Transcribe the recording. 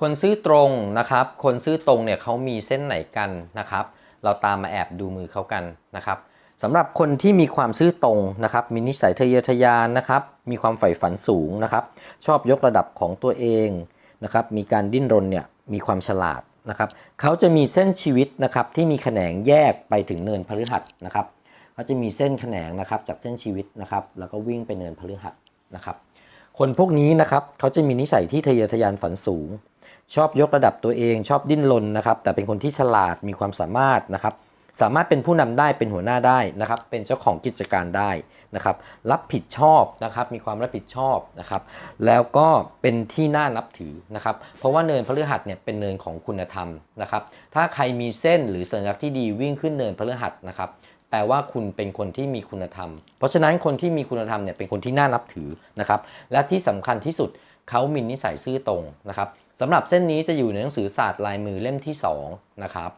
คนซื่อตรงนะครับ คนซื่อตรงเนี่ยเขามีเส้นไหนกันนะครับ เราตามมาแอบดูมือเขากันนะครับสำหรับคนที่มีความซื่อตรงนะครับ มีนิสัยทะเยอทะยานนะครับ มีความใฝ่ฝันสูงนะครับ ชอบยกระดับของตัวเองนะครับ มีการดิ้นรนเนี่ย มีความฉลาดนะครับเขาจะมีเส้นชีวิตนะครับที่มีแขนงแยกไปถึงเนินพฤหัสนะครับเขาจะมีเส้นแขนงนะครับจากเส้นชีวิตนะครับ แล้วก็วิ่งไปเนินพฤหัสนะครับ คนพวกนี้นะครับเขาจะมีนิสัยที่ทะเยอทะยานฝันสูง ชอบยกระดับตัวเอง ชอบดิ้นรนนะครับ แต่เป็นคนที่ฉลาดมีความสามารถนะครับ สามารถเป็นผู้นำได้เป็นหัวหน้าได้นะครับ เป็นเจ้าของกิจการได้นะครับ รับผิดชอบนะครับ มีความรับผิดชอบนะครับ แล้วก็เป็นที่น่านับถือนะครับ เพราะว่าเนินพฤหัสเนี่ยเป็นเนินของคุณธรรมนะครับ ถ้าใครมีเส้นหรือสัญลักษณ์ที่ดีวิ่งขึ้นเนินพฤหัสนะครับแปลว่าคุณเป็นคนที่มีคุณธรรม เพราะฉะนั้นคนที่มีคุณธรรมเนี่ยเป็นคนที่น่านับถือนะครับ และที่สำคัญที่สุด เขามินิสัยซื่อตรงนะครับสำหรับเส้นนี้จะอยู่ในหนังสือศาสตร์ลายมือเล่มที่สองนะครับ